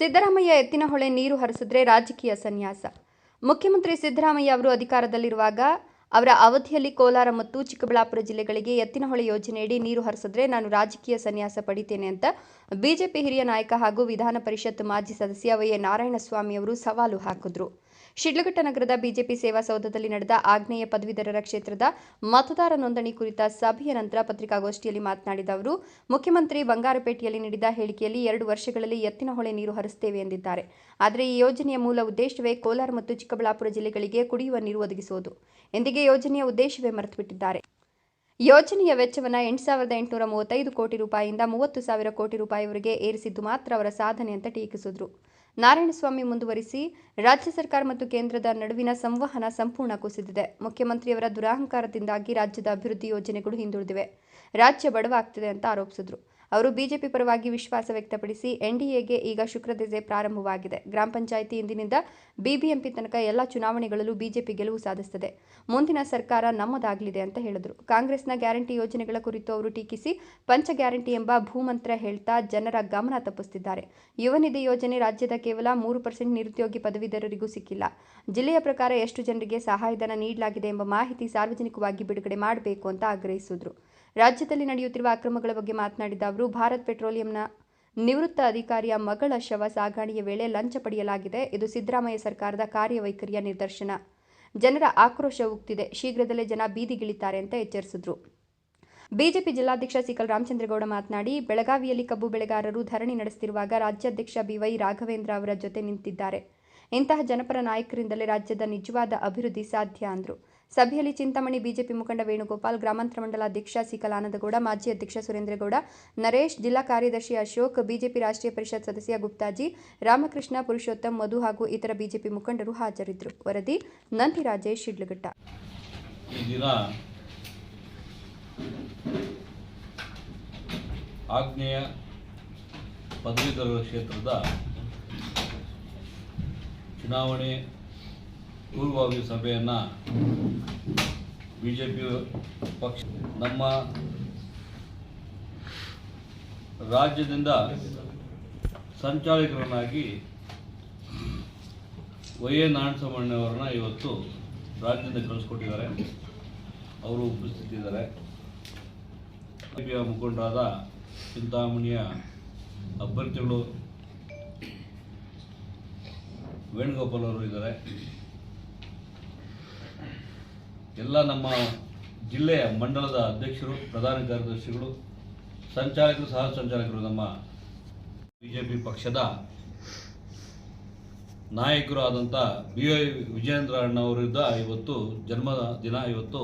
ಸಿದ್ದರಾಮಯ್ಯ ಎತ್ತಿನಹೊಳೆ ನೀರು ಹರಿಸಿದ್ರೆ ರಾಜಕೀಯ ಸನ್ಯಾಸ. ಮುಖ್ಯಮಂತ್ರಿ ಸಿದ್ದರಾಮಯ್ಯ ಅವರು ಅಧಿಕಾರದಲ್ಲಿರುವಾಗ ಅವರ ಅವಧಿಯಲ್ಲಿ ಕೋಲಾರ ಮತ್ತು ಚಿಕ್ಕಬಳ್ಳಾಪುರ ಜಿಲ್ಲೆಗಳಿಗೆ ಎತ್ತಿನಹೊಳೆ ಯೋಜನೆಯಡಿ ನೀರು ಹರಿಸಿದ್ರೆ ನಾನು ರಾಜಕೀಯ ಸನ್ಯಾಸ ಪಡಿತೇನೆ ಅಂತ ಬಿಜೆಪಿ ಹಿರಿಯ ನಾಯಕ ಹಾಗೂ ವಿಧಾನ ಪರಿಷತ್ ಮಾಜಿ ಸದಸ್ಯ ವೈ ಎ ನಾರಾಯಣಸ್ವಾಮಿ ಅವರು ಸವಾಲು ಹಾಕಿದ್ರು. ಶಿಡ್ಲಘಟ್ಟ ನಗರದ ಬಿಜೆಪಿ ಸೇವಾ ಸೌಧದಲ್ಲಿ ನಡೆದ ಆಗ್ನೇಯ ಪದವೀಧರರ ಕ್ಷೇತ್ರದ ಮತದಾರ ನೋಂದಣಿ ಕುರಿತ ಸಭೆಯ ನಂತರ ಪತ್ರಿಕಾಗೋಷ್ಠಿಯಲ್ಲಿ ಮಾತನಾಡಿದ ಅವರು, ಮುಖ್ಯಮಂತ್ರಿ ಬಂಗಾರಪೇಟೆಯಲ್ಲಿ ನೀಡಿದ ಹೇಳಿಕೆಯಲ್ಲಿ ಎರಡು ವರ್ಷಗಳಲ್ಲಿ ಎತ್ತಿನಹೊಳೆ ನೀರು ಹರಿಸುತ್ತೇವೆ ಎಂದಿದ್ದಾರೆ. ಆದರೆ ಈ ಯೋಜನೆಯ ಮೂಲ ಉದ್ದೇಶವೇ ಕೋಲಾರ ಮತ್ತು ಚಿಕ್ಕಬಳ್ಳಾಪುರ ಜಿಲ್ಲೆಗಳಿಗೆ ಕುಡಿಯುವ ನೀರು ಒದಗಿಸುವುದು. ಎಂದಿಗೆ ಯೋಜನೆಯ ಉದ್ದೇಶವೇ ಮರೆತುಬಿಟ್ಟಿದ್ದಾರೆ. ಯೋಜನೆಯ ವೆಚ್ಚವನ್ನು ಎಂಟು ಸಾವಿರದ ಎಂಟುನೂರ ಮೂವತ್ತೈದು ಕೋಟಿ ರೂಪಾಯಿಯಿಂದ ಮೂವತ್ತು ಸಾವಿರ ಕೋಟಿ ರೂಪಾಯಿವರೆಗೆ ಏರಿಸಿದ್ದು ಮಾತ್ರ ಅವರ ಸಾಧನೆ ಅಂತ ಟೀಕಿಸಿದರು. ನಾರಾಯಣಸ್ವಾಮಿ ಮುಂದುವರಿಸಿ ರಾಜ್ಯ ಸರ್ಕಾರ ಮತ್ತು ಕೇಂದ್ರದ ನಡುವಿನ ಸಂವಹನ ಸಂಪೂರ್ಣ ಕುಸಿದಿದೆ. ಮುಖ್ಯಮಂತ್ರಿಯವರ ದುರಹಂಕಾರದಿಂದಾಗಿ ರಾಜ್ಯದ ಅಭಿವೃದ್ಧಿ ಯೋಜನೆಗಳು ಹಿಂದುಳಿದಿವೆ. ರಾಜ್ಯ ಬಡವಾಗ್ತಿದೆ ಅಂತ ಆರೋಪಿಸಿದರು. ಅವರು ಬಿಜೆಪಿ ಪರವಾಗಿ ವಿಶ್ವಾಸ ವ್ಯಕ್ತಪಡಿಸಿ ಎನ್ಡಿಎಗೆ ಈಗ ಶುಕ್ರದೆಸೆ ಪ್ರಾರಂಭವಾಗಿದೆ. ಗ್ರಾಮ ಪಂಚಾಯಿತಿ ಇಂದಿನಿಂದ ಬಿಬಿಎಂಪಿ ತನಕ ಎಲ್ಲ ಚುನಾವಣೆಗಳಲ್ಲೂ ಬಿಜೆಪಿ ಗೆಲುವು ಸಾಧಿಸುತ್ತದೆ. ಮುಂದಿನ ಸರ್ಕಾರ ನಮ್ಮದಾಗಲಿದೆ ಅಂತ ಹೇಳಿದರು. ಕಾಂಗ್ರೆಸ್ನ ಗ್ಯಾರಂಟಿ ಯೋಜನೆಗಳ ಕುರಿತು ಅವರು ಟೀಕಿಸಿ, ಪಂಚ ಗ್ಯಾರಂಟಿ ಎಂಬ ಭೂಮಂತ್ರ ಹೇಳ್ತಾ ಜನರ ಗಮನ ತಪ್ಪಿಸುತ್ತಿದ್ದಾರೆ. ಯುವ ನಿಧಿ ಯೋಜನೆ ರಾಜ್ಯದ ಕೇವಲ ಮೂರು ಪರ್ಸೆಂಟ್ ನಿರುದ್ಯೋಗಿ ಪದವೀಧರರಿಗೂ ಸಿಕ್ಕಿಲ್ಲ. ಜಿಲ್ಲೆಯ ಪ್ರಕಾರ ಎಷ್ಟು ಜನರಿಗೆ ಸಹಾಯಧನ ನೀಡಲಾಗಿದೆ ಎಂಬ ಮಾಹಿತಿ ಸಾರ್ವಜನಿಕವಾಗಿ ಬಿಡುಗಡೆ ಮಾಡಬೇಕು ಅಂತ ಆಗ್ರಹಿಸಿದರು. ರಾಜ್ಯದಲ್ಲಿ ನಡೆಯುತ್ತಿರುವ ಅಕ್ರಮಗಳ ಬಗ್ಗೆ ಮಾತನಾಡಿದ ಅವರು, ಭಾರತ್ ಪೆಟ್ರೋಲಿಯಂನ ನಿವೃತ್ತ ಅಧಿಕಾರಿಯ ಮಗಳ ಶವ ಸಾಗಾಣಿಯ ವೇಳೆ ಲಂಚ ಪಡೆಯಲಾಗಿದೆ. ಇದು ಸಿದ್ದರಾಮಯ್ಯ ಸರ್ಕಾರದ ಕಾರ್ಯವೈಖರಿಯ ನಿದರ್ಶನ. ಜನರ ಆಕ್ರೋಶ ಉಕ್ತಿದೆ. ಶೀಘ್ರದಲ್ಲೇ ಜನ ಬೀದಿಗಿಳಿತಾರೆ ಅಂತ ಎಚ್ಚರಿಸಿದ್ರು. ಬಿಜೆಪಿ ಜಿಲ್ಲಾಧ್ಯಕ್ಷ ಸಿಕಲ್ ರಾಮಚಂದ್ರಗೌಡ ಮಾತನಾಡಿ, ಬೆಳಗಾವಿಯಲ್ಲಿ ಕಬ್ಬು ಬೆಳೆಗಾರರು ಧರಣಿ ನಡೆಸುತ್ತಿರುವಾಗ ರಾಜ್ಯಾಧ್ಯಕ್ಷ ಬಿವೈ ರಾಘವೇಂದ್ರ ಅವರ ಜೊತೆ ನಿಂತಿದ್ದಾರೆ. ಇಂತಹ ಜನಪರ ನಾಯಕರಿಂದಲೇ ರಾಜ್ಯದ ನಿಜವಾದ ಅಭಿವೃದ್ಧಿ ಸಾಧ್ಯ ಅಂದರು. ಸಭೆಯಲ್ಲಿ ಚಿಂತಾಮಣಿ, ಬಿಜೆಪಿ ಮುಖಂಡ ವೇಣುಗೋಪಾಲ್, ಗ್ರಾಮಾಂತರ ಮಂಡಲ ಅಧ್ಯಕ್ಷ ಸಿಕಲ್ ಆನಂದಗೌಡ, ಮಾಜಿ ಅಧ್ಯಕ್ಷ ಸುರೇಂದ್ರಗೌಡ, ನರೇಶ್, ಜಿಲ್ಲಾ ಕಾರ್ಯದರ್ಶಿ ಅಶೋಕ್, ಬಿಜೆಪಿ ರಾಷ್ಟ್ರೀಯ ಪರಿಷತ್ ಸದಸ್ಯ ಗುಪ್ತಾಜಿ, ರಾಮಕೃಷ್ಣ, ಪುರುಷೋತ್ತಮ್, ಮಧು ಹಾಗೂ ಇತರ ಬಿಜೆಪಿ ಮುಖಂಡರು ಹಾಜರಿದ್ದರು. ವರದಿ ನಂದಿ ರಾಜೇಶ್, ಶಿಡ್ಲಘಟ್ಟ. ಆಗ್ನೇಯ ಪದವೀಧರ ಕ್ಷೇತ್ರದ ಚುನಾವಣೆ ಪೂರ್ವಭಾವಿ ಸಭೆಯನ್ನು ಬಿ ಜೆ ಪಿ ಪಕ್ಷ ನಮ್ಮ ರಾಜ್ಯದಿಂದ ಸಂಚಾಲಕರನ್ನಾಗಿ ವೈ ಎ ನಾರಾಯಣಸ್ವಾಮಣ್ಣವರನ್ನ ಇವತ್ತು ರಾಜ್ಯದಿಂದ ಕಳಿಸ್ಕೊಟ್ಟಿದ್ದಾರೆ. ಅವರು ಉಪಸ್ಥಿತಿದ್ದಾರೆ. ಮುಖಂಡರಾದ ಚಿಂತಾಮಣಿಯ ಅಭ್ಯರ್ಥಿಗಳು ವೇಣುಗೋಪಾಲ್ ಅವರು ಇದ್ದಾರೆ. ಎಲ್ಲ ನಮ್ಮ ಜಿಲ್ಲೆಯ ಮಂಡಲದ ಅಧ್ಯಕ್ಷರು, ಪ್ರಧಾನ ಕಾರ್ಯದರ್ಶಿಗಳು, ಸಂಚಾಲಕರು ಸಹ ಸಂಚಾಲಕರು ನಮ್ಮ ಬಿ ಜೆ ಪಿ ಪಕ್ಷದ ನಾಯಕರು ಆದಂಥ ಬಿ ವೈ ವಿಜಯೇಂದ್ರ ಅಣ್ಣವರಿದ್ದ ಇವತ್ತು ಜನ್ಮ ದಿನ ಇವತ್ತು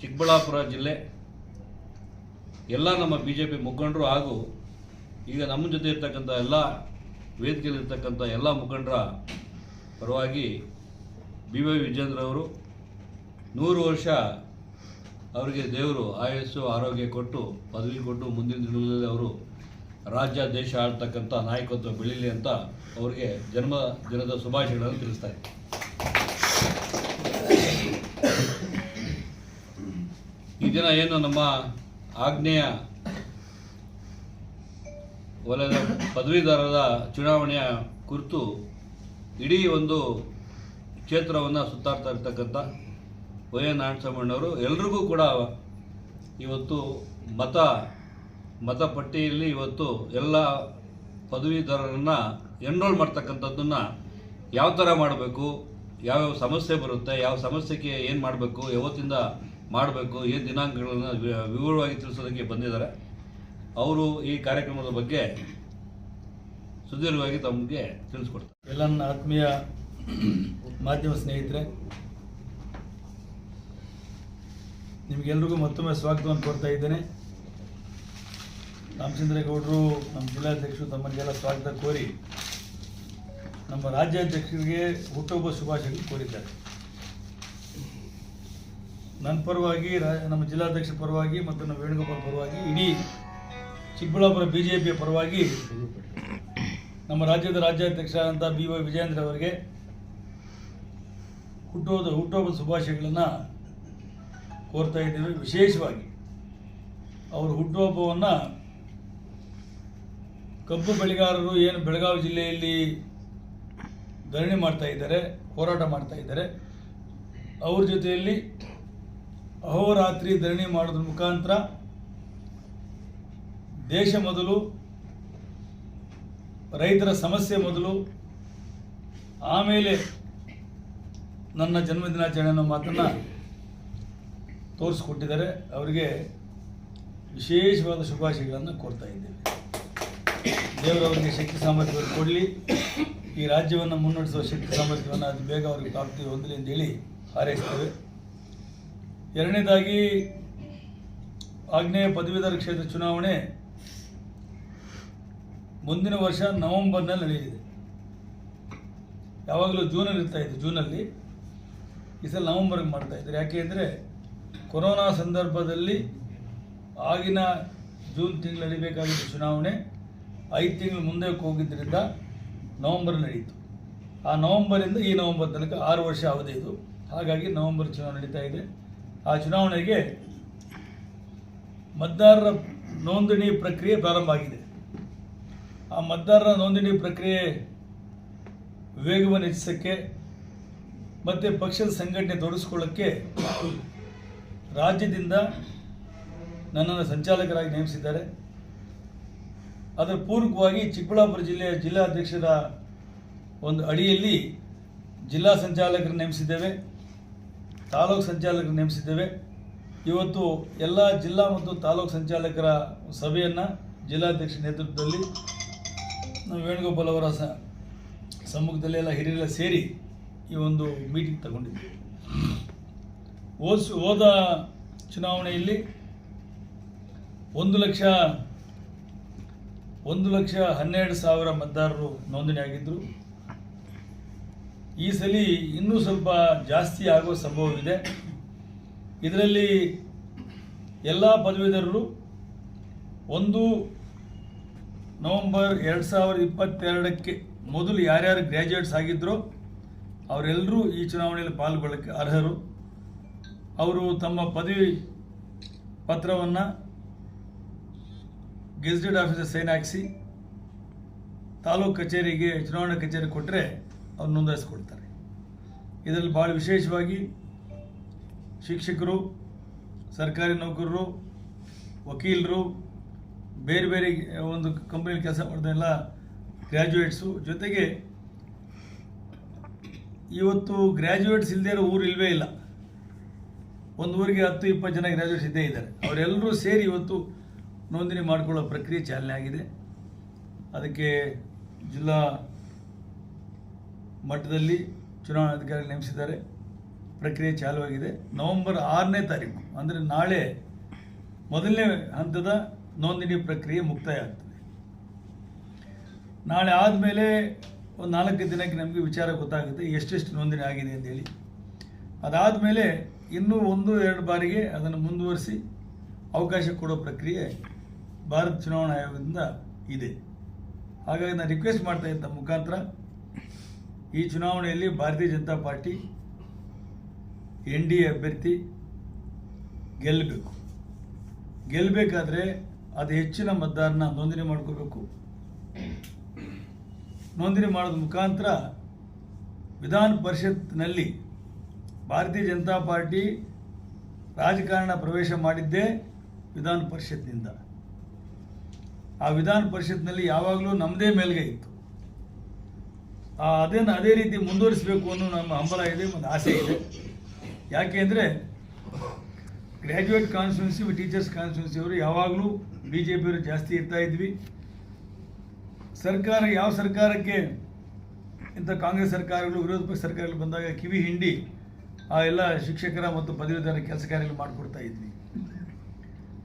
ಚಿಕ್ಕಬಳ್ಳಾಪುರ ಜಿಲ್ಲೆ. ಎಲ್ಲ ನಮ್ಮ ಬಿ ಜೆ ಪಿ ಮುಖಂಡರು ಹಾಗೂ ಈಗ ನಮ್ಮ ಜೊತೆ ಇರ್ತಕ್ಕಂಥ ಎಲ್ಲ ವೇದಿಕೆಯಲ್ಲಿರ್ತಕ್ಕಂಥ ಎಲ್ಲ ಮುಖಂಡರ ಪರವಾಗಿ ಬಿ ವೈ ವಿಜೇಂದ್ರ ಅವರು ನೂರು ವರ್ಷ ಅವರಿಗೆ ದೇವರು ಆಯಸ್ಸು, ಆರೋಗ್ಯ ಕೊಟ್ಟು ಪದವಿ ಕೊಟ್ಟು ಮುಂದಿನ ದಿನಗಳಲ್ಲಿ ಅವರು ರಾಜ್ಯ, ದೇಶ ಆಳ್ತಕ್ಕಂಥ ನಾಯಕತ್ವ ಬೆಳೀಲಿ ಅಂತ ಅವರಿಗೆ ಜನ್ಮ ದಿನದ ಶುಭಾಶಯಗಳನ್ನು ತಿಳಿಸ್ತಾ ಇದ್ದೀನಿ. ಈ ದಿನ ಏನು ನಮ್ಮ ಆಗ್ನೇಯ ವಲಯದ ಪದವೀಧರರ ಚುನಾವಣೆಯ ಕುರಿತು ಇಡೀ ಒಂದು ಕ್ಷೇತ್ರವನ್ನು ಸುತ್ತಾಡ್ತಾ ಇರ್ತಕ್ಕಂಥ ವೈ ಎನ್ ನಾರಾಯಣಸ್ವಾಮಣ್ಣವರು ಎಲ್ರಿಗೂ ಕೂಡ ಇವತ್ತು ಮತ ಮತಪಟ್ಟಿಯಲ್ಲಿ ಇವತ್ತು ಎಲ್ಲ ಪದವೀಧರರನ್ನು ಎನ್ರೋಲ್ ಮಾಡ್ತಕ್ಕಂಥದ್ದನ್ನು ಯಾವ ಥರ ಮಾಡಬೇಕು, ಯಾವ್ಯಾವ ಸಮಸ್ಯೆ ಬರುತ್ತೆ, ಯಾವ ಸಮಸ್ಯೆಗೆ ಏನು ಮಾಡಬೇಕು, ಯಾವತ್ತಿಂದ ಮಾಡಬೇಕು, ಏನು ದಿನಾಂಕಗಳನ್ನು ವಿವರವಾಗಿ ತಿಳಿಸೋದಕ್ಕೆ ಬಂದಿದ್ದಾರೆ. ಅವರು ಈ ಕಾರ್ಯಕ್ರಮದ ಬಗ್ಗೆ ಸುದೀರ್ಘವಾಗಿ ತಮಗೆ ತಿಳಿಸ್ಕೊಡ್ತಾರೆ. ಎಲ್ಲ ಆತ್ಮೀಯ ಮಾಧ್ಯಮ ಸ್ನೇಹಿತರೆ, ನಿಮಗೆಲ್ರಿಗೂ ಮತ್ತೊಮ್ಮೆ ಸ್ವಾಗತವನ್ನು ಕೊಡ್ತಾ ಇದ್ದೇನೆ. ರಾಮಚಂದ್ರೇಗೌಡರು ನಮ್ಮ ಜಿಲ್ಲಾಧ್ಯಕ್ಷರು ತಮ್ಮನಿಗೆಲ್ಲ ಸ್ವಾಗತ ಕೋರಿ, ನಮ್ಮ ರಾಜ್ಯಾಧ್ಯಕ್ಷರಿಗೆ ಹುಟ್ಟುಹಬ್ಬ ಶುಭಾಶಯಗಳು ಕೋರಿದ್ದಾರೆ. ನನ್ನ ಪರವಾಗಿ ನಮ್ಮ ಜಿಲ್ಲಾಧ್ಯಕ್ಷರ ಪರವಾಗಿ ಮತ್ತು ನಮ್ಮ ವೇಣುಗೋಪಾಲ್ ಪರವಾಗಿ, ಇಡೀ ಚಿಕ್ಕಬಳ್ಳಾಪುರ ಬಿ ಜೆ ಪಿಯ ಪರವಾಗಿ ನಮ್ಮ ರಾಜ್ಯದ ರಾಜ್ಯಾಧ್ಯಕ್ಷ ಅಂತ ಬಿ ವೈ ವಿಜಯೇಂದ್ರ ಅವರಿಗೆ ಹುಟ್ಟುಹಬ್ಬದ ಹುಟ್ಟುಹಬ್ಬದ ಶುಭಾಶಯಗಳನ್ನು ಕೋರ್ತಾ ಇದ್ದೇವೆ ವಿಶೇಷವಾಗಿ, ಅವರು ಹುಟ್ಟುಹಬ್ಬವನ್ನು ಕಬ್ಬು ಬೆಳೆಗಾರರು ಏನು ಬೆಳಗಾವಿ ಜಿಲ್ಲೆಯಲ್ಲಿ ಧರಣಿ ಮಾಡ್ತಾ ಇದ್ದಾರೆ, ಹೋರಾಟ ಮಾಡ್ತಾ ಇದ್ದಾರೆ, ಅವ್ರ ಜೊತೆಯಲ್ಲಿ ಅಹೋರಾತ್ರಿ ಧರಣಿ ಮಾಡೋದ್ರ ಮುಖಾಂತರ ದೇಶ ಮೊದಲು, ರೈತರ ಸಮಸ್ಯೆ ಮೊದಲು, ಆಮೇಲೆ ನನ್ನ ಜನ್ಮದಿನಾಚರಣೆ ಅನ್ನೋ ಮಾತನ್ನು ತೋರಿಸ್ಕೊಟ್ಟಿದ್ದಾರೆ. ಅವರಿಗೆ ವಿಶೇಷವಾದ ಶುಭಾಶಯಗಳನ್ನು ಕೊಡ್ತಾ ಇದ್ದೇವೆ. ದೇವರವರಿಗೆ ಶಕ್ತಿ ಸಾಮರ್ಥ್ಯವನ್ನು ಕೊಡಲಿ. ಈ ರಾಜ್ಯವನ್ನು ಮುನ್ನಡೆಸುವ ಶಕ್ತಿ ಸಾಮರ್ಥ್ಯವನ್ನು ಅದು ಬೇಗ ಅವ್ರಿಗೆ ಪ್ರಾಪ್ತಿ ಹೊಂದಲಿ ಅಂತೇಳಿ ಹಾರೈಸ್ತೇವೆ. ಎರಡನೇದಾಗಿ, ಆಗ್ನೇಯ ಪದವೀಧರ ಕ್ಷೇತ್ರ ಚುನಾವಣೆ ಮುಂದಿನ ವರ್ಷ ನವೆಂಬರ್ನಲ್ಲಿ ನಡೆಯಲಿದೆ. ಯಾವಾಗಲೂ ಜೂನಲ್ಲಿ ಇರ್ತಾ ಇತ್ತು ಜೂನಲ್ಲಿ. ಈ ಸಲ ನವಂಬರ್ಗೆ ಮಾಡ್ತಾ ಇದ್ದಾರೆ. ಯಾಕೆ ಅಂದರೆ ಕೊರೋನಾ ಸಂದರ್ಭದಲ್ಲಿ ಆಗಿನ ಜೂನ್ ತಿಂಗಳು ನಡಿಬೇಕಾಗಿದ್ದ ಚುನಾವಣೆ ಐದು ತಿಂಗಳು ಮುಂದೆ ಹೋಗಿದ್ದರಿಂದ ನವಂಬರ್ ನಡೀತು. ಆ ನವಂಬರಿಂದ ಈ ನವಂಬರ್ ತನಕ ಆರು ವರ್ಷ ಅವಧಿ ಇದು. ಹಾಗಾಗಿ ನವಂಬರ್ ಚುನಾವಣೆ ನಡೀತಾ ಇದೆ. ಆ ಚುನಾವಣೆಗೆ ಮತದಾರರ ನೋಂದಣಿ ಪ್ರಕ್ರಿಯೆ ಪ್ರಾರಂಭ ಆಗಿದೆ. ಆ ಮತದಾರರ ನೋಂದಣಿ ಪ್ರಕ್ರಿಯೆ ವೇಗವನ್ನು ಹೆಚ್ಚಿಸೋಕ್ಕೆ ಮತ್ತು ಪಕ್ಷದ ಸಂಘಟನೆ ತೋರಿಸ್ಕೊಳ್ಳೋಕ್ಕೆ ರಾಜ್ಯದಿಂದ ನನ್ನನ್ನು ಸಂಚಾಲಕರಾಗಿ ನೇಮಿಸಿದ್ದಾರೆ. ಅದರ ಪೂರ್ವಕವಾಗಿ ಚಿಕ್ಕಬಳ್ಳಾಪುರ ಜಿಲ್ಲೆಯ ಜಿಲ್ಲಾಧ್ಯಕ್ಷರ ಒಂದು ಅಡಿಯಲ್ಲಿ ಜಿಲ್ಲಾ ಸಂಚಾಲಕರು ನೇಮಿಸಿದ್ದೇವೆ, ತಾಲೂಕು ಸಂಚಾಲಕರು ನೇಮಿಸಿದ್ದೇವೆ. ಇವತ್ತು ಎಲ್ಲ ಜಿಲ್ಲಾ ಮತ್ತು ತಾಲೂಕು ಸಂಚಾಲಕರ ಸಭೆಯನ್ನು ಜಿಲ್ಲಾಧ್ಯಕ್ಷ ನೇತೃತ್ವದಲ್ಲಿ ನಾವು ವೇಣುಗೋಪಾಲ್ ಅವರ ಸಮ್ಮುಖದಲ್ಲಿ ಎಲ್ಲ ಹಿರಿಯರೆಲ್ಲ ಸೇರಿ ಈ ಒಂದು ಮೀಟಿಂಗ್ ತಗೊಂಡಿದ್ದೆ. ಹೋದ ಹೋದ ಚುನಾವಣೆಯಲ್ಲಿ ಒಂದು ಲಕ್ಷ ಒಂದು ಲಕ್ಷ ಹನ್ನೆರಡು ಸಾವಿರ ಮತದಾರರು ನೋಂದಣಿ ಆಗಿದ್ದರು ಈ ಸಲ ಇನ್ನೂ ಸ್ವಲ್ಪ ಜಾಸ್ತಿ ಆಗುವ ಸಂಭವವಿದೆ. ಇದರಲ್ಲಿ ಎಲ್ಲ ಪದವೀಧರರು ಒಂದು ನವೆಂಬರ್ ಎರಡು ಸಾವಿರದ ಇಪ್ಪತ್ತೆರಡಕ್ಕೆ ಮೊದಲು ಯಾರ್ಯಾರು ಗ್ರ್ಯಾಜುಯೇಟ್ಸ್ ಆಗಿದ್ದರೋ ಅವರೆಲ್ಲರೂ ಈ ಚುನಾವಣೆಯಲ್ಲಿ ಪಾಲ್ಗೊಳ್ಳಕ್ಕೆ ಅರ್ಹರು. ಅವರು ತಮ್ಮ ಪದವಿ ಪತ್ರವನ್ನು ಗೆಜೆಟೆಡ್ ಆಫೀಸರ್ ಸೈನ್ ಹಾಕಿಸಿ ತಾಲೂಕು ಕಚೇರಿಗೆ, ಚುನಾವಣಾ ಕಚೇರಿ ಕೊಟ್ಟರೆ ಅವ್ರು ನೋಂದಾಯಿಸ್ಕೊಳ್ತಾರೆ ಇದರಲ್ಲಿ ಭಾಳ ವಿಶೇಷವಾಗಿ ಶಿಕ್ಷಕರು, ಸರ್ಕಾರಿ ನೌಕರರು, ವಕೀಲರು, ಬೇರೆ ಬೇರೆ ಒಂದು ಕಂಪ್ನಿಯಲ್ಲಿ ಕೆಲಸ ಮಾಡಿದೆಲ್ಲ ಎಲ್ಲ ಗ್ರ್ಯಾಜುಯೇಟ್ಸು ಜೊತೆಗೆ ಇವತ್ತು ಗ್ರ್ಯಾಜುಯೇಟ್ಸ್ ಇಲ್ಲದೇ ಇರೋ ಊರು ಇಲ್ಲವೇ ಇಲ್ಲ. ಒಂದು ಊರಿಗೆ ಹತ್ತು, ಇಪ್ಪತ್ತು ಜನ ಗ್ರ್ಯಾಜುಯೇಟ್ಸ್ ಇದ್ದೇ ಇದ್ದಾರೆ. ಅವರೆಲ್ಲರೂ ಸೇರಿ ಇವತ್ತು ನೋಂದಣಿ ಮಾಡಿಕೊಳ್ಳೋ ಪ್ರಕ್ರಿಯೆ ಚಾಲನೆ ಆಗಿದೆ. ಅದಕ್ಕೆ ಜಿಲ್ಲಾ ಮಟ್ಟದಲ್ಲಿ ಚುನಾವಣಾಧಿಕಾರಿ ನೇಮಿಸಿದ್ದಾರೆ. ಪ್ರಕ್ರಿಯೆ ಚಾಲುವಾಗಿದೆ. ನವೆಂಬರ್ ಆರನೇ ತಾರೀಕು, ಅಂದರೆ ನಾಳೆ ಮೊದಲನೇ ಹಂತದ ನೋಂದಣಿ ಪ್ರಕ್ರಿಯೆ ಮುಕ್ತಾಯ ಆಗ್ತದೆ. ನಾಳೆ ಆದಮೇಲೆ ಒಂದು ನಾಲ್ಕು ದಿನಕ್ಕೆ ನಮಗೆ ವಿಚಾರ ಗೊತ್ತಾಗುತ್ತೆ, ಎಷ್ಟೆಷ್ಟು ನೋಂದಣಿ ಆಗಿದೆ ಅಂತೇಳಿ ಅದಾದಮೇಲೆ ಇನ್ನೂ ಒಂದು, ಎರಡು ಬಾರಿಗೆ ಅದನ್ನು ಮುಂದುವರಿಸಿ ಅವಕಾಶ ಕೊಡೋ ಪ್ರಕ್ರಿಯೆ ಭಾರತ ಚುನಾವಣಾ ಆಯೋಗದಿಂದ ಇದೆ. ಹಾಗಾಗಿ ನಾನು ರಿಕ್ವೆಸ್ಟ್ ಮಾಡ್ತಾ ಇದ್ದ ಮುಖಾಂತರ ಈ ಚುನಾವಣೆಯಲ್ಲಿ Bharatiya Janata Party N D A ಅಭ್ಯರ್ಥಿ ಗೆಲ್ಲಬೇಕು. ಗೆಲ್ಲಬೇಕಾದ್ರೆ ಅದು ಹೆಚ್ಚಿನ ಮತದಾರನ ನೋಂದಣಿ ಮಾಡ್ಕೋಬೇಕು. ನೋಂದಣಿ ಮಾಡೋದ ಮುಖಾಂತರ ವಿಧಾನ ಪರಿಷತ್ನಲ್ಲಿ ಭಾರತೀಯ ಜನತಾ ಪಾರ್ಟಿ ರಾಜಕಾರಣ ಪ್ರವೇಶ ಮಾಡಿದ್ದೇ ವಿಧಾನ ಪರಿಷತ್ನಿಂದ. ಆ ವಿಧಾನ ಪರಿಷತ್ನಲ್ಲಿ ಯಾವಾಗಲೂ ನಮ್ಮದೇ ಮೇಲ್ಗೈ ಇತ್ತು. ಅದನ್ನು ಅದೇ ರೀತಿ ಮುಂದುವರಿಸಬೇಕು ಅನ್ನೋ ನಮ್ಮ ಹಂಬಲ ಇದೆ ಮತ್ತು ಆಸೆ ಇದೆ. ಯಾಕೆ ಅಂದರೆ ಗ್ರ್ಯಾಜುಯೇಟ್ ಕಾನ್ಸ್ಟಿಟ್ಯೂನ್ಸಿ ಟೀಚರ್ಸ್ ಕಾನ್ಸ್ಟಿಟ್ಯೂನ್ಸಿ ಅವರು ಯಾವಾಗಲೂ ಬಿ ಜೆ ಪಿಯವರು ಜಾಸ್ತಿ ಇರ್ತಾ ಇದ್ವಿ. ಸರ್ಕಾರ ಯಾವ ಸರ್ಕಾರಕ್ಕೆ ಇಂಥ ಕಾಂಗ್ರೆಸ್ ಸರ್ಕಾರಗಳು, ವಿರೋಧ ಪಕ್ಷ ಸರ್ಕಾರಗಳು ಬಂದಾಗ ಕಿವಿ ಹಿಂಡಿ ಆ ಎಲ್ಲ ಶಿಕ್ಷಕರ ಮತ್ತು ಪದವೀಧರ ಕೆಲಸ ಕಾರ್ಯಗಳು ಮಾಡಿಕೊಡ್ತಾ ಇದ್ವಿ.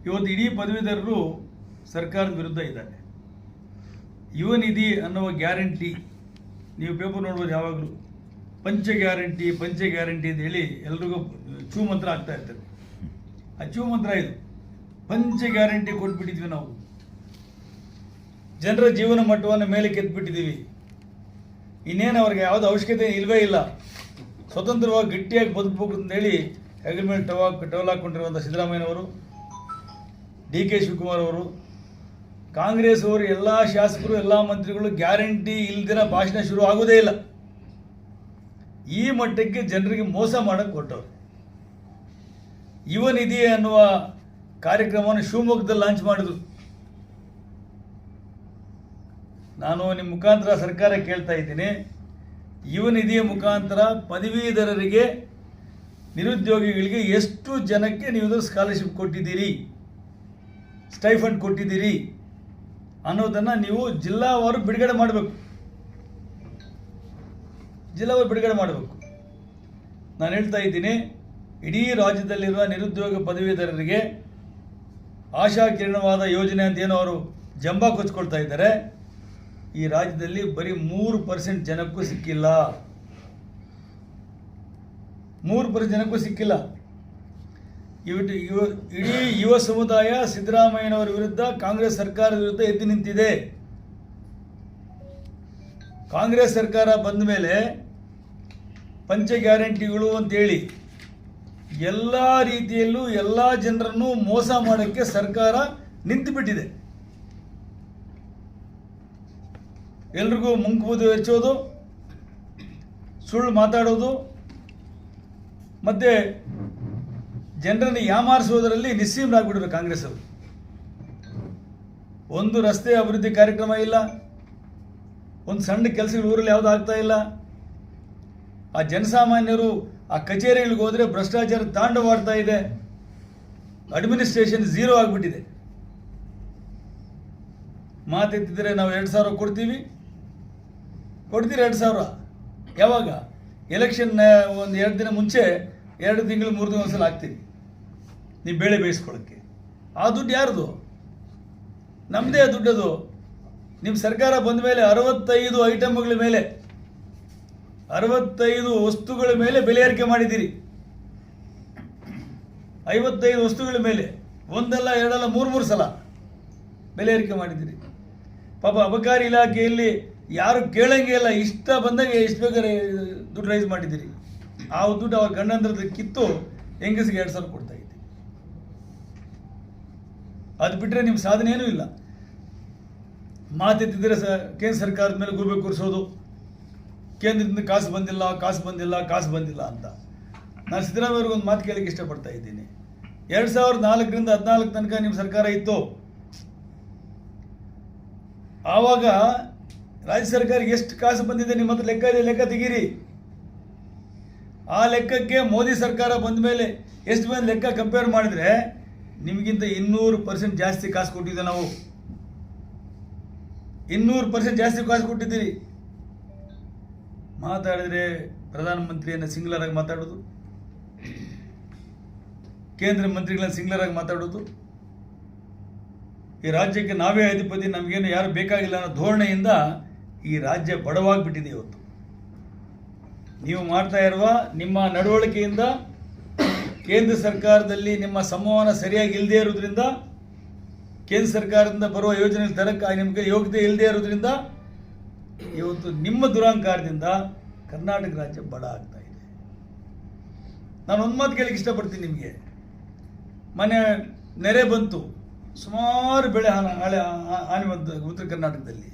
ಇವತ್ತು ಇಡೀ ಪದವೀಧರರು ಸರ್ಕಾರದ ವಿರುದ್ಧ ಇದ್ದಾರೆ. ಯುವ ನಿಧಿ ಅನ್ನುವ ಗ್ಯಾರಂಟಿ, ನೀವು ಪೇಪರ್ ನೋಡ್ಬೋದು ಯಾವಾಗಲೂ. ಪಂಚ ಗ್ಯಾರಂಟಿ ಪಂಚ ಗ್ಯಾರಂಟಿ ಅಂತ ಹೇಳಿ ಎಲ್ರಿಗೂ ಚೂ ಮಂತ್ರ ಆಗ್ತಾ ಇರ್ತಾರೆ. ಆ ಚೂ ಮಂತ್ರ ಇದು. ಪಂಚ ಗ್ಯಾರಂಟಿ ಕೊಟ್ಬಿಟ್ಟಿದ್ವಿ ನಾವು. ಜನರ ಜೀವನ ಮಟ್ಟವನ್ನು ಮೇಲೆ ಕೆತ್ಬಿಟ್ಟಿದ್ದೀವಿ. ಇನ್ನೇನು ಅವ್ರಿಗೆ ಯಾವುದೇ ಅವಶ್ಯಕತೆ ಇಲ್ಲವೇ ಇಲ್ಲ. ಸ್ವತಂತ್ರವಾಗಿ ಗಟ್ಟಿಯಾಗಿ ಬದುಕಬೇಕು ಅಂತೇಳಿ ಮೇಲೆ ಟವಾ ಟವಲ್ ಹಾಕ್ಕೊಂಡಿರುವಂಥ ಸಿದ್ದರಾಮಯ್ಯನವರು, ಡಿ ಕೆ ಶಿವಕುಮಾರ್ ಅವರು, ಕಾಂಗ್ರೆಸ್ ಅವರು, ಎಲ್ಲ ಶಾಸಕರು, ಎಲ್ಲ ಮಂತ್ರಿಗಳು ಗ್ಯಾರಂಟಿ ಇಲ್ದಿರ ಭಾಷಣ ಶುರು ಆಗೋದೇ ಇಲ್ಲ. ಈ ಮಟ್ಟಕ್ಕೆ ಜನರಿಗೆ ಮೋಸ ಮಾಡಕ್ಕೆ ಕೊಟ್ಟವರು. ಯುವ ನಿಧಿ ಅನ್ನುವ ಕಾರ್ಯಕ್ರಮವನ್ನು ಶಿವಮೊಗ್ಗದಲ್ಲಿ ಲಾಂಚ್ ಮಾಡಿದ್ರು. ನಾನು ನಿಮ್ಮ ಮುಖಾಂತರ ಸರ್ಕಾರ ಕೇಳ್ತಾ ಇದ್ದೀನಿ. ಯುವ ನಿಧಿಯ ಮುಖಾಂತರ ಪದವೀಧರರಿಗೆ, ನಿರುದ್ಯೋಗಿಗಳಿಗೆ ಎಷ್ಟು ಜನಕ್ಕೆ ನೀವು ಸ್ಕಾಲರ್ಶಿಪ್ ಕೊಟ್ಟಿದ್ದೀರಿ? ಸ್ಟೈಫಂಡ್ ಕೊಟ್ಟಿದ್ದೀರಿ? ಅನ್ನೋದನ್ನು ನೀವು ಜಿಲ್ಲಾವಾರು ಬಿಡುಗಡೆ ಮಾಡಬೇಕು. ಜಿಲ್ಲಾವಾರು ಬಿಡುಗಡೆ ಮಾಡಬೇಕು. ನಾನು ಹೇಳ್ತಾ ಇದ್ದೀನಿ, ಇಡೀ ರಾಜ್ಯದಲ್ಲಿರುವ ನಿರುದ್ಯೋಗ ಪದವೀಧರರಿಗೆ ಆಶಾ ಕಿರಣವಾದ ಯೋಜನೆ ಅಂತ ಏನೋ ಅವರು ಜಂಬ ಕೊಚ್ಕೊಳ್ತಾ ಇದ್ದಾರೆ. ಈ ರಾಜ್ಯದಲ್ಲಿ ಬರೀ ಮೂರು ಪರ್ಸೆಂಟ್ ಜನಕ್ಕೂ ಸಿಕ್ಕಿಲ್ಲ. ಮೂರು ಪರ್ಸೆಂಟ್ ಜನಕ್ಕೂ ಸಿಕ್ಕಿಲ್ಲ. ಇವತ್ತು ಯುವ, ಇಡೀ ಯುವ ಸಮುದಾಯ ಸಿದ್ದರಾಮಯ್ಯನವರ ವಿರುದ್ಧ ಕಾಂಗ್ರೆಸ್ ಸರ್ಕಾರದ ವಿರುದ್ಧ ಎದ್ದು ನಿಂತಿದೆ. ಕಾಂಗ್ರೆಸ್ ಸರ್ಕಾರ ಬಂದ ಮೇಲೆ ಪಂಚ ಗ್ಯಾರಂಟಿಗಳು ಅಂತೇಳಿ ಎಲ್ಲ ರೀತಿಯಲ್ಲೂ ಎಲ್ಲ ಜನರನ್ನು ಮೋಸ ಮಾಡೋಕ್ಕೆ ಸರ್ಕಾರ ನಿಂತುಬಿಟ್ಟಿದೆ. ಎಲ್ರಿಗೂ ಮುಂಕುಬೂದು ಹೆಚ್ಚೋದು, ಸುಳ್ಳು ಮಾತಾಡೋದು, ಮತ್ತೆ ಜನರನ್ನು ಯಾಮಾರಿಸುವುದರಲ್ಲಿ ನಿಸ್ಸೀಮರಾಗ್ಬಿಟ್ರು ಕಾಂಗ್ರೆಸ್ ಅವರು. ಒಂದು ರಸ್ತೆ ಅಭಿವೃದ್ಧಿ ಕಾರ್ಯಕ್ರಮ ಇಲ್ಲ, ಒಂದು ಸಣ್ಣ ಕೆಲಸಗಳು ಊರಲ್ಲಿ ಯಾವುದು ಆಗ್ತಾ ಇಲ್ಲ. ಆ ಜನಸಾಮಾನ್ಯರು ಆ ಕಚೇರಿಗಳಿಗೆ ಹೋದರೆ ಭ್ರಷ್ಟಾಚಾರ ತಾಂಡವಾಡ್ತಾ ಇದೆ. ಅಡ್ಮಿನಿಸ್ಟ್ರೇಷನ್ ಝೀರೋ ಆಗಿಬಿಟ್ಟಿದೆ. ಮಾತೆತ್ತಿದ್ರೆ ನಾವು ಎರಡು ಸಾವಿರ ಕೊಡ್ತೀವಿ. ಕೊಡ್ತೀರಿ ಎರಡು ಸಾವಿರ. ಯಾವಾಗ? ಎಲೆಕ್ಷನ್ ಒಂದು ಎರಡು ದಿನ ಮುಂಚೆ, ಎರಡು ತಿಂಗಳು, ಮೂರು ದಿನ ಒಂದ್ಸಲ ಹಾಕ್ತೀನಿ. ನೀವು ಬೇಳೆ ಬೇಯಿಸ್ಕೊಳ್ಳೋಕ್ಕೆ ಆ ದುಡ್ಡು ಯಾರ್ದು? ನಮ್ಮದೇ ದುಡ್ಡದು ನಿಮ್ಮ ಸರ್ಕಾರ ಬಂದ ಮೇಲೆ ಅರವತ್ತೈದು ಐಟಮ್ಗಳ ಮೇಲೆ, ಅರವತ್ತೈದು ವಸ್ತುಗಳ ಮೇಲೆ ಬೆಲೆ ಏರಿಕೆ ಮಾಡಿದ್ದೀರಿ. ಐವತ್ತೈದು ವಸ್ತುಗಳ ಮೇಲೆ, ಒಂದಲ್ಲ, ಎರಡಲ್ಲ, ಮೂರು ಮೂರು ಸಲ ಬೆಲೆ ಏರಿಕೆ ಮಾಡಿದ್ದೀರಿ. ಪಾಪ ಅಬಕಾರಿ ಇಲಾಖೆಯಲ್ಲಿ ಯಾರು ಕೇಳಂಗೆ ಇಲ್ಲ, ಇಷ್ಟ ಬಂದಾಗ ಎಷ್ಟು ಬೇಕಾದ್ರೆ ದುಡ್ಡು ರೈಸ್ ಮಾಡಿದ್ದೀರಿ. ಆ ದುಡ್ಡು ಅವ್ರ ಗಂಡಂದ್ರದ ಕಿತ್ತು ಹೆಂಗಸಿಗೆ ಎರಡು ಸಾವಿರ ಕೊಡ್ತಾ ಇದ್ದೀವಿ ಅದು ಬಿಟ್ಟರೆ ನಿಮ್ಮ ಸಾಧನೆ ಏನೂ ಇಲ್ಲ. ಮಾತೆತ್ತಿದ್ರೆ ಸ, ಕೇಂದ್ರ ಸರ್ಕಾರದ ಮೇಲೆ ಗುರುಬೆ ಕೂರಿಸೋದು. ಕೇಂದ್ರದಿಂದ ಕಾಸು ಬಂದಿಲ್ಲ ಕಾಸು ಬಂದಿಲ್ಲ ಕಾಸು ಬಂದಿಲ್ಲ ಅಂತ. ನಾನು ಸಿದ್ದರಾಮಯ್ಯವ್ರಿಗೆ ಒಂದು ಮಾತು ಕೇಳಕ್ಕೆ ಇಷ್ಟಪಡ್ತಾ ಇದ್ದೀನಿ. ಎರಡು ಸಾವಿರದ ನಾಲ್ಕರಿಂದ ಹದಿನಾಲ್ಕು ತನಕ ನಿಮ್ಮ ಸರ್ಕಾರ ಇತ್ತು. ಆವಾಗ ರಾಜ್ಯ ಸರ್ಕಾರಕ್ಕೆ ಎಷ್ಟು ಕಾಸು ಬಂದಿದೆ ನಿಮ್ಮ ಹತ್ರ ಲೆಕ್ಕ ಇದೆ, ಲೆಕ್ಕ ತೆಗೀರಿ. ಆ ಲೆಕ್ಕಕ್ಕೆ ಮೋದಿ ಸರ್ಕಾರ ಬಂದ ಮೇಲೆ ಎಷ್ಟು ಬಂದು ಲೆಕ್ಕ ಕಂಪೇರ್ ಮಾಡಿದ್ರೆ ನಿಮಗಿಂತ ಇನ್ನೂರು ಪರ್ಸೆಂಟ್ ಜಾಸ್ತಿ ಕಾಸು ಕೊಟ್ಟಿದ್ದೆ ನಾವು. ಇನ್ನೂರು ಪರ್ಸೆಂಟ್ ಜಾಸ್ತಿ ಕಾಸು ಕೊಟ್ಟಿದ್ದೀರಿ. ಮಾತಾಡಿದ್ರೆ ಪ್ರಧಾನಮಂತ್ರಿಯನ್ನು ಸಿಂಗ್ಲರ್ ಆಗಿ ಮಾತಾಡೋದು. ಕೇಂದ್ರ ಮಂತ್ರಿಗಳನ್ನ ಸಿಂಗ್ಲರ್ ಆಗಿ ಮಾತಾಡೋದು. ಈ ರಾಜ್ಯಕ್ಕೆ ನಾವೇ ಅಧಿಪತಿ, ನಮಗೇನು ಯಾರು ಬೇಕಾಗಿಲ್ಲ ಅನ್ನೋ ಧೋರಣೆಯಿಂದ ಈ ರಾಜ್ಯ ಬಡವಾಗಿಬಿಟ್ಟಿದೆ ಇವತ್ತು. ನೀವು ಮಾಡ್ತಾ ಇರುವ ನಿಮ್ಮ ನಡವಳಿಕೆಯಿಂದ ಕೇಂದ್ರ ಸರ್ಕಾರದಲ್ಲಿ ನಿಮ್ಮ ಸಂವಹನ ಸರಿಯಾಗಿ ಇಲ್ಲದೆ ಇರೋದ್ರಿಂದ ಕೇಂದ್ರ ಸರ್ಕಾರದಿಂದ ಬರುವ ಯೋಜನೆ ತರಕ್ಕೆ ನಿಮಗೆ ಯೋಗ್ಯತೆ ಇಲ್ಲದೆ ಇರೋದ್ರಿಂದ ಇವತ್ತು ನಿಮ್ಮ ದುರಹಂಕಾರದಿಂದ ಕರ್ನಾಟಕ ರಾಜ್ಯ ಬಡ ಆಗ್ತಾ ಇದೆ. ನಾನು ಒಂದು ಮಾತು ಕೇಳಕ್ಕೆ ಇಷ್ಟಪಡ್ತೀನಿ ನಿಮಗೆ. ಮನೆ, ನೆರೆ ಬಂತು. ಸುಮಾರು ಬೆಳೆ ಹಾನಿ ಬಂತು ಉತ್ತರ ಕರ್ನಾಟಕದಲ್ಲಿ.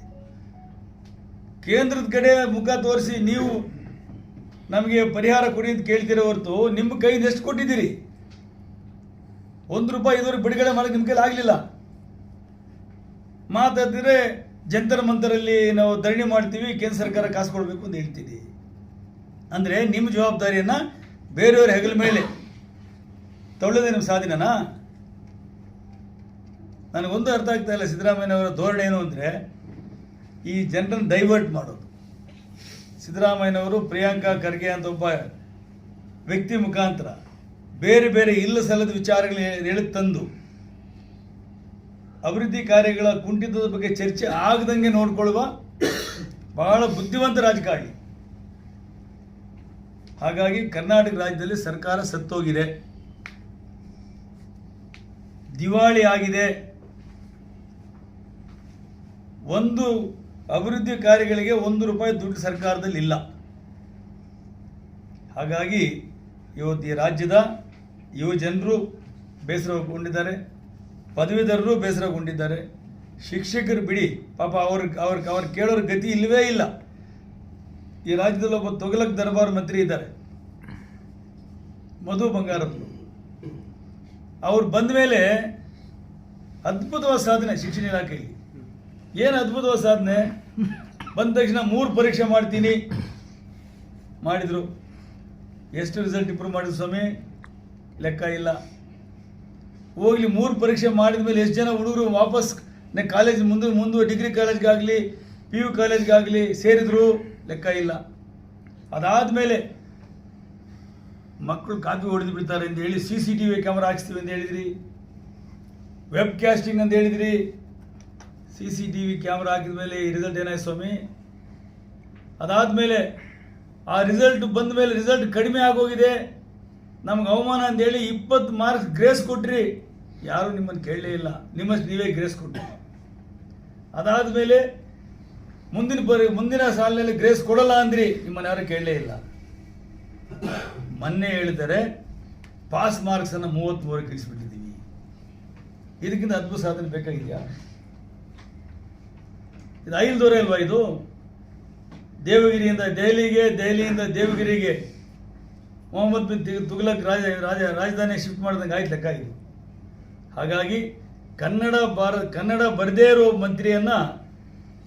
ಕೇಂದ್ರದ ಕಡೆ ಮುಖ ತೋರಿಸಿ ನೀವು ನಮಗೆ ಪರಿಹಾರ ಕೊಡಿ ಅಂತ ಕೇಳ್ತೀರ ಹೊರತು ನಿಮ್ಮ ಕೈಯಿಂದ ಎಷ್ಟು ಕೊಟ್ಟಿದ್ದೀರಿ? ಒಂದು ರೂಪಾಯಿ ಇದುವರೆಗೆ ಬಿಡುಗಡೆ ಮಾಡೋಕ್ಕೆ ನಿಮ್ಮ ಕೈಲಿ ಆಗಲಿಲ್ಲ. ಮಾತಾಡಿದ್ರೆ ಜಂತರ್ ಮಂತರಲ್ಲಿ ನಾವು ಧರಣಿ ಮಾಡ್ತೀವಿ, ಕೇಂದ್ರ ಸರ್ಕಾರ ಕಾಸು ಕೊಡಬೇಕು ಅಂತ ಹೇಳ್ತೀರಿ. ಅಂದರೆ ನಿಮ್ಮ ಜವಾಬ್ದಾರಿಯನ್ನು ಬೇರೆಯವ್ರ ಹೆಗಲ ಮೇಲೆ. ತಗೊಳ್ಳೋದೇ ನಿಮ್ಮ ಸಾಧನೆನಾ ನನಗೊಂದು ಅರ್ಥ ಆಗ್ತಾ ಇಲ್ಲ ಸಿದ್ದರಾಮಯ್ಯನವರ ಧೋರಣೆ ಏನು ಅಂದರೆ ಈ ಜನರನ್ನು ಡೈವರ್ಟ್ ಮಾಡೋದು. ಸಿದ್ದರಾಮಯ್ಯನವರು, ಪ್ರಿಯಾಂಕಾ ಖರ್ಗೆ ಅಂತ ಒಬ್ಬ ವ್ಯಕ್ತಿ ಮುಖಾಂತರ ಬೇರೆ ಬೇರೆ ಇಲ್ಲ ಸಲ್ಲದ ವಿಚಾರಗಳು ಹೇಳಿ ತಂದು ಅಭಿವೃದ್ಧಿ ಕಾರ್ಯಗಳ ಕುಂಠಿತದ ಬಗ್ಗೆ ಚರ್ಚೆ ಆಗದಂಗೆ ನೋಡಿಕೊಳ್ಳುವ ಬಹಳ ಬುದ್ಧಿವಂತ ರಾಜಕಾರಣಿ. ಹಾಗಾಗಿ ಕರ್ನಾಟಕ ರಾಜ್ಯದಲ್ಲಿ ಸರ್ಕಾರ ಸತ್ತೋಗಿದೆ. ದಿವಾಳಿ ಆಗಿದೆ. ಒಂದು ಅಭಿವೃದ್ಧಿ ಕಾರ್ಯಗಳಿಗೆ ಒಂದು ರೂಪಾಯಿ ದುಡ್ಡು ಸರ್ಕಾರದಲ್ಲಿ ಇಲ್ಲ ಹಾಗಾಗಿ ಇವತ್ತು ಈ ರಾಜ್ಯದ ಯುವ ಜನರು ಬೇಸರಗೊಂಡಿದ್ದಾರೆ, ಪದವೀಧರರು ಬೇಸರಗೊಂಡಿದ್ದಾರೆ. ಶಿಕ್ಷಕರು ಬಿಡಿ, ಪಾಪ ಅವ್ರ ಅವ್ರ, ಅವ್ರು ಕೇಳೋರ ಗತಿ ಇಲ್ಲವೇ ಇಲ್ಲ. ಈ ರಾಜ್ಯದಲ್ಲಿ ಒಬ್ಬ ತೊಗಲಕ್ ದರ್ಬಾರ್ ಮಂತ್ರಿ ಇದ್ದಾರೆ. ಮಧು ಬಂಗಾರಪ್ಪ. ಅವ್ರು ಬಂದ ಮೇಲೆ ಅದ್ಭುತವಾದ ಸಾಧನೆ ಶಿಕ್ಷಣ ಇಲಾಖೆಯಲ್ಲಿ. ಏನು ಅದ್ಭುತವಾದ ಸಾಧನೆ? ಬಂದ ತಕ್ಷಣ ಮೂರು ಪರೀಕ್ಷೆ ಮಾಡ್ತೀನಿ. ಮಾಡಿದರು. ಎಷ್ಟು ರಿಸಲ್ಟ್ ಇಂಪ್ರೂವ್ ಮಾಡಿದ್ರು ಸ್ವಾಮಿ? ಲೆಕ್ಕ ಇಲ್ಲ. ಹೋಗ್ಲಿ, ಮೂರು ಪರೀಕ್ಷೆ ಮಾಡಿದ ಮೇಲೆ ಎಷ್ಟು ಜನ ಹುಡುಗರು ವಾಪಸ್ ಕಾಲೇಜ್ ಮುಂದೆ ಮುಂದೆ ಡಿಗ್ರಿ ಕಾಲೇಜ್ಗಾಗಲಿ ಪಿ ಯು ಕಾಲೇಜ್ಗಾಗಲಿ ಸೇರಿದ್ರು? ಲೆಕ್ಕ ಇಲ್ಲ. ಅದಾದಮೇಲೆ ಮಕ್ಕಳು ಕಾಪಿ ಹೊಡೆದು ಬಿಡ್ತಾರೆ ಅಂತ ಹೇಳಿ C C T V camera ಹಾಕ್ಸ್ತೀವಿ ಅಂತ ಹೇಳಿದ್ರಿ. ವೆಬ್ ಕ್ಯಾಸ್ಟಿಂಗ್ ಅಂತ ಹೇಳಿದ್ರಿ. C C T V camera ಹಾಕಿದ ಮೇಲೆ ಈ ರಿಸಲ್ಟ್ ಏನಾಯ್ತು ಸ್ವಾಮಿ? ಅದಾದ ಮೇಲೆ ಆ ರಿಸಲ್ಟ್ ಬಂದ ಮೇಲೆ ರಿಸಲ್ಟ್ ಕಡಿಮೆ ಆಗೋಗಿದೆ. ನಮ್ಗೆ ಅವಮಾನ ಅಂತೇಳಿ ಇಪ್ಪತ್ತು ಮಾರ್ಕ್ಸ್ ಗ್ರೇಸ್ ಕೊಟ್ರಿ. ಯಾರೂ ನಿಮ್ಮನ್ನು ಕೇಳಲೇ ಇಲ್ಲ. ನಿಮ್ಮಷ್ಟು ನೀವೇ ಗ್ರೇಸ್ ಅದಾದ ಮೇಲೆ ಮುಂದಿನ ಪರಿ ಮುಂದಿನ ಸಾಲಿನಲ್ಲಿ ಗ್ರೇಸ್ ಕೊಡಲ್ಲ ಅಂದ್ರಿ. ನಿಮ್ಮನ್ನು ಯಾರು ಕೇಳಲೇ ಇಲ್ಲ. ಮೊನ್ನೆ ಹೇಳಿದರೆ ಪಾಸ್ ಮಾರ್ಕ್ಸನ್ನು ಮೂವತ್ತ್ಮೂರಕ್ಕೆ ಇಳಿಸ್ಬಿಟ್ಟಿದ್ದೀವಿ. ಇದಕ್ಕಿಂತ ಅದ್ಭುತ ಸಾಧನೆ ಬೇಕಾಗಿದೆಯಾ? ಇದು ಐಲ್ ದೂರ ಇಲ್ವಾ ಇದು? ದೇವಗಿರಿಯಿಂದ ದೆಹಲಿಗೆ, ದೆಹಲಿಯಿಂದ ದೇವಗಿರಿಗೆ. ಮೊಹಮ್ಮದ್ ಬಿನ್ ತುಗ್ಲಕ್ ರಾಜ ರಾಜ, ರಾಜಧಾನಿ ಶಿಫ್ಟ್ ಮಾಡಿದಂಗೆ ಆಯ್ತು ಲೆಕ್ಕ ಇದು. ಹಾಗಾಗಿ ಕನ್ನಡ ಭಾರತ ಕನ್ನಡ ಬರದೇ ಇರೋ ಮಂತ್ರಿಯನ್ನು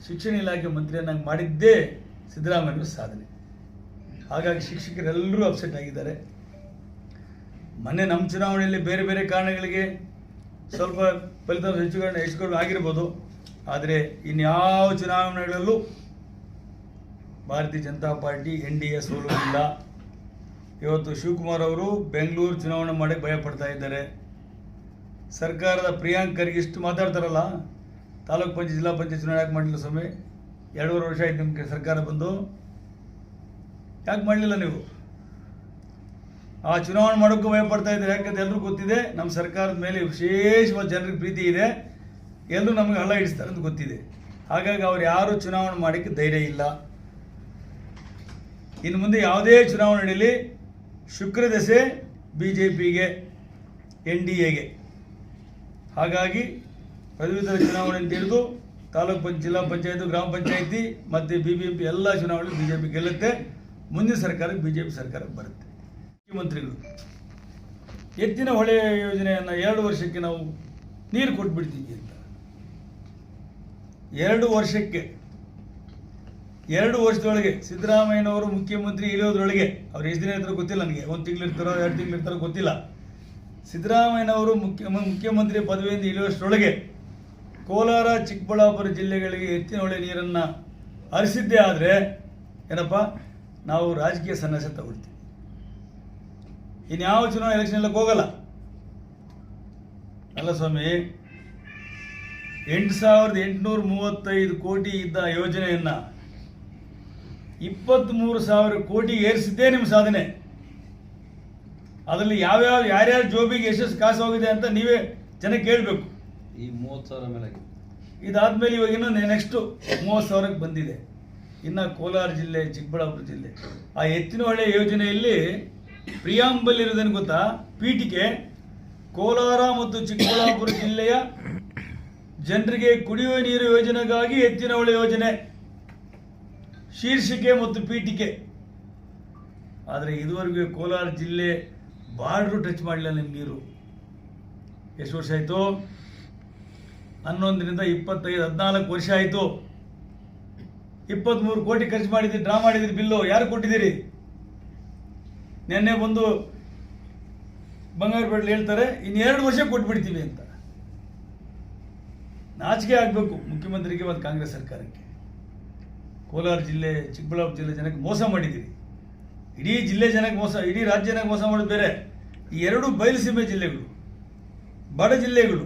ಶಿಕ್ಷಣ ಇಲಾಖೆ ಮಂತ್ರಿಯನ್ನಾಗಿ ಮಾಡಿದ್ದೇ ಸಿದ್ದರಾಮಯ್ಯ ಸಾಧನೆ. ಹಾಗಾಗಿ ಶಿಕ್ಷಕರೆಲ್ಲರೂ ಅಪ್ಸೆಟ್ ಆಗಿದ್ದಾರೆ. ಮೊನ್ನೆ ನಮ್ಮ ಚುನಾವಣೆಯಲ್ಲಿ ಬೇರೆ ಬೇರೆ ಕಾರಣಗಳಿಗೆ ಸ್ವಲ್ಪ ಫಲಿತಾಂಶ ಹೆಚ್ಚು ಹೆಚ್ಚುಗಳು ಆಗಿರ್ಬೋದು. ಆದರೆ ಇನ್ಯಾವ ಚುನಾವಣೆಗಳಲ್ಲೂ Bharatiya Janata Party N D A ಸೋಲುವುದಿಲ್ಲ ಇವತ್ತು ಶಿವಕುಮಾರ್ ಅವರು ಬೆಂಗಳೂರು ಚುನಾವಣೆ ಮಾಡಿ ಭಯಪಡ್ತಾ ಇದ್ದಾರೆ. ಸರ್ಕಾರದ ಪ್ರಿಯಾಂಕ್ ಖರ್ಗೆ ಇಷ್ಟು ಮಾತಾಡ್ತಾರಲ್ಲ, ತಾಲೂಕು ಪಂಚಾಯತ್, ಜಿಲ್ಲಾ ಪಂಚಾಯತ್ ಚುನಾವಣೆ ಯಾಕೆ ಮಾಡಲಿಲ್ಲ ಸ್ವಾಮಿ? ಎರಡೂವರೆ ವರ್ಷ ಆಯ್ತು ನಿಮಗೆ ಸರ್ಕಾರ ಬಂದು. ಯಾಕೆ ಮಾಡಲಿಲ್ಲ ನೀವು? ಆ ಚುನಾವಣೆ ಮಾಡೋಕ್ಕೂ ಭಯಪಡ್ತಾ ಇದ್ದಾರೆ. ಯಾಕಂದ್ರೆ ಎಲ್ಲರಿಗೂ ಗೊತ್ತಿದೆ, ನಮ್ಮ ಸರ್ಕಾರದ ಮೇಲೆ ವಿಶೇಷವಾದ ಜನರಿಗೆ ಪ್ರೀತಿ ಇದೆ. ಎಲ್ಲರೂ ನಮಗೆ ಹಳ್ಳ ಹಿಡಿಸ್ತಾರೆ ಅಂತ ಗೊತ್ತಿದೆ. ಹಾಗಾಗಿ ಅವ್ರು ಯಾರು ಚುನಾವಣೆ ಮಾಡೋಕ್ಕೆ ಧೈರ್ಯ ಇಲ್ಲ. ಇನ್ನು ಮುಂದೆ ಯಾವುದೇ ಚುನಾವಣೆ ನಡೆಯಲಿ ಶುಕ್ರ ದೆಸೆ ಬಿ ಜೆ ಪಿಗೆ ಎನ್ ಡಿ ಎಗೆ. ಹಾಗಾಗಿ ಪದವೀಧರ ಚುನಾವಣೆ ಅಂತ ಹಿಡಿದು ತಾಲೂಕು ಪಂಚ, ಜಿಲ್ಲಾ ಪಂಚಾಯತ್, ಗ್ರಾಮ ಪಂಚಾಯತಿ ಮತ್ತು ಬಿ ಬಿ ಪಿ ಎಲ್ಲ ಚುನಾವಣೆ ಬಿ ಜೆ ಪಿ ಗೆಲ್ಲುತ್ತೆ. ಮುಂದಿನ ಸರ್ಕಾರಕ್ಕೆ ಬಿ ಜೆ ಪಿ ಸರ್ಕಾರಕ್ಕೆ ಬರುತ್ತೆ. ಮುಖ್ಯಮಂತ್ರಿಗಳು, ಎತ್ತಿನ ಹೊಳೆ ಯೋಜನೆಯನ್ನು ಎರಡು ವರ್ಷಕ್ಕೆ ನಾವು ನೀರು ಕೊಟ್ಬಿಡ್ತೀವಿ ಅಂತ. ಎರಡು ವರ್ಷಕ್ಕೆ, ಎರಡು ವರ್ಷದೊಳಗೆ ಸಿದ್ದರಾಮಯ್ಯನವರು ಮುಖ್ಯಮಂತ್ರಿ ಇರೋದ್ರೊಳಗೆ, ಅವ್ರು ಎಷ್ಟು ದಿನ ಇರ್ತಾರೋ ಗೊತ್ತಿಲ್ಲ ನನಗೆ, ಒಂದು ತಿಂಗಳು ಇರ್ತಾರೋ, ಎರಡು ತಿಂಗಳು ಇರ್ತಾರೋ ಗೊತ್ತಿಲ್ಲ. ಸಿದ್ದರಾಮಯ್ಯನವರು ಮುಖ್ಯ, ಮುಖ್ಯಮಂತ್ರಿ ಪದವಿಯಿಂದ ಇಳಿಯುವಷ್ಟರೊಳಗೆ ಕೋಲಾರ, ಚಿಕ್ಕಬಳ್ಳಾಪುರ ಜಿಲ್ಲೆಗಳಿಗೆ ಎತ್ತಿನ ಹೊಳೆ ನೀರನ್ನು ಹರಿಸಿದ್ದೇ ಆದರೆ, ಏನಪ್ಪ, ನಾವು ರಾಜಕೀಯ ಸನ್ಯಾಸ ತಗೊಳ್ತೀವಿ. ಇನ್ಯಾವ ಚುನಾವಣೆ ಎಲೆಕ್ಷನ್ ಹೋಗಲ್ಲ. ಅಲ್ಲ ಸ್ವಾಮಿ ಎಂಟು ಸಾವಿರದ ಎಂಟುನೂರ ಮೂವತ್ತೈದು ಕೋಟಿ ಇದ್ದ ಯೋಜನೆಯನ್ನು ಇಪ್ಪತ್ತ್ಮೂರು ಸಾವಿರ ಕೋಟಿ ಏರಿಸಿದ್ದೇ ನಿಮ್ಮ ಸಾಧನೆ. ಅದರಲ್ಲಿ ಯಾವ್ಯಾವ ಯಾರ್ಯಾರ ಜೋಬಿಗೆ ಯಶಸ್ಸು ಕಾಸು ಹೋಗಿದೆ ಅಂತ ನೀವೇ ಜನಕ್ಕೆ ಕೇಳಬೇಕು. ಈ ಮೂವತ್ತು ಸಾವಿರ ಮೇಲೆ ಇದಾದಮೇಲೆ ಇವಾಗ ಇನ್ನೂ ನೆಕ್ಸ್ಟು ಮೂವತ್ತು ಸಾವಿರಕ್ಕೆ ಬಂದಿದೆ. ಇನ್ನು ಕೋಲಾರ ಜಿಲ್ಲೆ ಚಿಕ್ಕಬಳ್ಳಾಪುರ ಜಿಲ್ಲೆ. ಆ ಎತ್ತಿನಹೊಳೆ ಯೋಜನೆಯಲ್ಲಿ ಪ್ರಿಯಾಂಬಲ್ ಇರೋದೇನು ಗೊತ್ತಾ? ಪೀಠಿಕೆ ಕೋಲಾರ ಮತ್ತು ಚಿಕ್ಕಬಳ್ಳಾಪುರ ಜಿಲ್ಲೆಯ ಜನರಿಗೆ ಕುಡಿಯುವ ನೀರು ಯೋಜನೆಗಾಗಿ ಎತ್ತಿನಹೊಳೆ ಯೋಜನೆ. ಶೀರ್ಷಿಕೆ ಮತ್ತು ಪೀಠಿಕೆ. ಆದರೆ ಇದುವರೆಗೂ ಕೋಲಾರ ಜಿಲ್ಲೆ ಬಾರ್ಡ್ರು ಟಚ್ ಮಾಡಲಿಲ್ಲ ನಿಮ್ಮ ನೀರು. ಎಷ್ಟು ವರ್ಷ ಆಯಿತು? ಹನ್ನೊಂದರಿಂದ ಇಪ್ಪತ್ತೈದು, ಹದಿನಾಲ್ಕು ವರ್ಷ ಆಯಿತು. ಇಪ್ಪತ್ತ್ಮೂರು ಕೋಟಿ ಖರ್ಚು ಮಾಡಿದ್ದೀರಿ ಡ್ರಾ ಮಾಡಿದ್ದೀರಿ ಬಿಲ್ಲು. ಯಾರು ಕೊಟ್ಟಿದ್ದೀರಿ? ನಿನ್ನೆ ಬಂದು ಬಂಗಾರಪೇಟೆ ಹೇಳ್ತಾರೆ ಇನ್ನೆರಡು ವರ್ಷ ಕೊಟ್ಬಿಡ್ತೀವಿ ಅಂತ. ನಾಚಿಕೆ ಆಗಬೇಕು ಮುಖ್ಯಮಂತ್ರಿಗೆ ಮತ್ತು ಕಾಂಗ್ರೆಸ್ ಸರ್ಕಾರಕ್ಕೆ. ಕೋಲಾರ ಜಿಲ್ಲೆ, ಚಿಕ್ಕಬಳ್ಳಾಪುರ ಜಿಲ್ಲೆ ಜನಕ್ಕೆ ಮೋಸ ಮಾಡಿದ್ದೀರಿ. ಇಡೀ ಜಿಲ್ಲೆ ಜನಕ್ಕೆ ಮೋಸ, ಇಡೀ ರಾಜ್ಯ ಜನಕ್ಕೆ ಮೋಸ ಮಾಡೋದು ಬೇರೆ. ಈ ಎರಡು ಬಯಲುಸೀಮೆ ಜಿಲ್ಲೆಗಳು, ಬಡ ಜಿಲ್ಲೆಗಳು,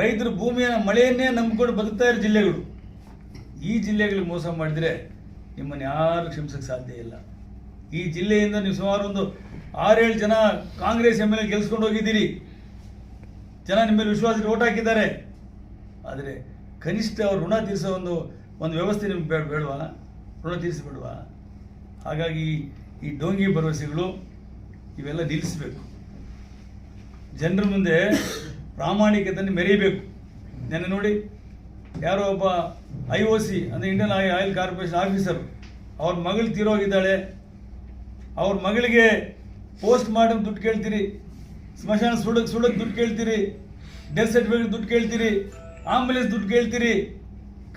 ರೈತರು ಭೂಮಿಯ ಮಳೆಯನ್ನೇ ನಂಬಿಕೊಂಡು ಬದುಕ್ತಾ ಇರೋ ಜಿಲ್ಲೆಗಳು. ಈ ಜಿಲ್ಲೆಗಳಿಗೆ ಮೋಸ ಮಾಡಿದರೆ ನಿಮ್ಮನ್ನು ಯಾರು ಕ್ಷಮಿಸೋಕ್ಕೆ ಸಾಧ್ಯ ಇಲ್ಲ. ಈ ಜಿಲ್ಲೆಯಿಂದ ನೀವು ಸುಮಾರು ಒಂದು ಆರೇಳು ಜನ ಕಾಂಗ್ರೆಸ್ ಎಂ ಎಲ್ ಎ ಗೆಲ್ಸ್ಕೊಂಡು ಹೋಗಿದ್ದೀರಿ. ಜನ ನಿಮ್ಮ ಮೇಲೆ ವಿಶ್ವಾಸ ಓಟ್ ಹಾಕಿದ್ದಾರೆ. ಆದರೆ ಕನಿಷ್ಠ ಅವ್ರು ಋಣ ತೀರಿಸೋ ಒಂದು ಒಂದು ವ್ಯವಸ್ಥೆ ನಿಮ್ಗೆ ಬೇಡ, ಬೇಡವಾ? ಋಣ ತೀರಿಸಬೇಡವಾ? ಹಾಗಾಗಿ ಈ ಡೋಂಗಿ ಭರವಸೆಗಳು ಇವೆಲ್ಲ ನಿಲ್ಲಿಸಬೇಕು. ಜನರ ಮುಂದೆ ಪ್ರಾಮಾಣಿಕತೆಯನ್ನು ಮೆರೀಬೇಕು ನೆನ್ನೆ ನೋಡಿ, ಯಾರೋ ಒಬ್ಬ ಐ ಒ ಸಿ, ಅಂದರೆ ಇಂಡಿಯನ್ ಆಯಿಲ್ ಕಾರ್ಪೊರೇಷನ್ ಆಫೀಸರ್, ಅವ್ರ ಮಗಳು ತೀರೋಗಿದ್ದಾಳೆ. ಅವ್ರ ಮಗಳಿಗೆ ಪೋಸ್ಟ್ ಮಾರ್ಟಮ್ ದುಡ್ಡು ಕೇಳ್ತೀರಿ. ಸ್ಮಶಾನ ಸುಡಕ್ಕೆ ಸುಡಕ್ಕೆ ದುಡ್ಡು ಕೇಳ್ತೀರಿ. ಡೆತ್ ಸರ್ಟಿಫಿಕೇಟ್ ದುಡ್ಡು ಕೇಳ್ತೀರಿ. ಆಂಬುಲೆನ್ಸ್ ದುಡ್ಡು ಕೇಳ್ತೀರಿ.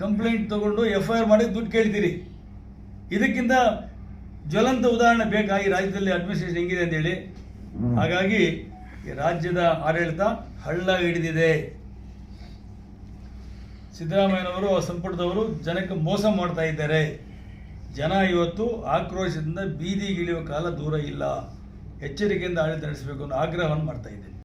ಕಂಪ್ಲೇಂಟ್ ತಗೊಂಡು ಎಫ್ ಐ ಆರ್ ಮಾಡಿ ದುಡ್ಡು ಕೇಳ್ತೀರಿ. ಇದಕ್ಕಿಂತ ಜ್ವಲಂತ ಉದಾಹರಣೆ ಬೇಕಾ? ಈ ರಾಜ್ಯದಲ್ಲಿ ಅಡ್ಮಿನಿಸ್ಟ್ರೇಷನ್ ಹೆಂಗಿದೆ ಅಂತೇಳಿ. ಹಾಗಾಗಿ ರಾಜ್ಯದ ಆಡಳಿತ ಹಳ್ಳ ಹಿಡಿದಿದೆ. ಸಿದ್ದರಾಮಯ್ಯನವರು, ಸಂಪುಟದವರು ಜನಕ್ಕೆ ಮೋಸ ಮಾಡ್ತಾ ಇದ್ದಾರೆ. ಜನ ಇವತ್ತು ಆಕ್ರೋಶದಿಂದ ಬೀದಿಗಿಳಿಯುವ ಕಾಲ ದೂರ ಇಲ್ಲ. ಎಚ್ಚರಿಕೆಯಿಂದ ಆಡಳಿತ ನಡೆಸಬೇಕು ಅನ್ನೋ ಆಗ್ರಹವನ್ನು ಮಾಡ್ತಾ ಇದ್ದೇನೆ.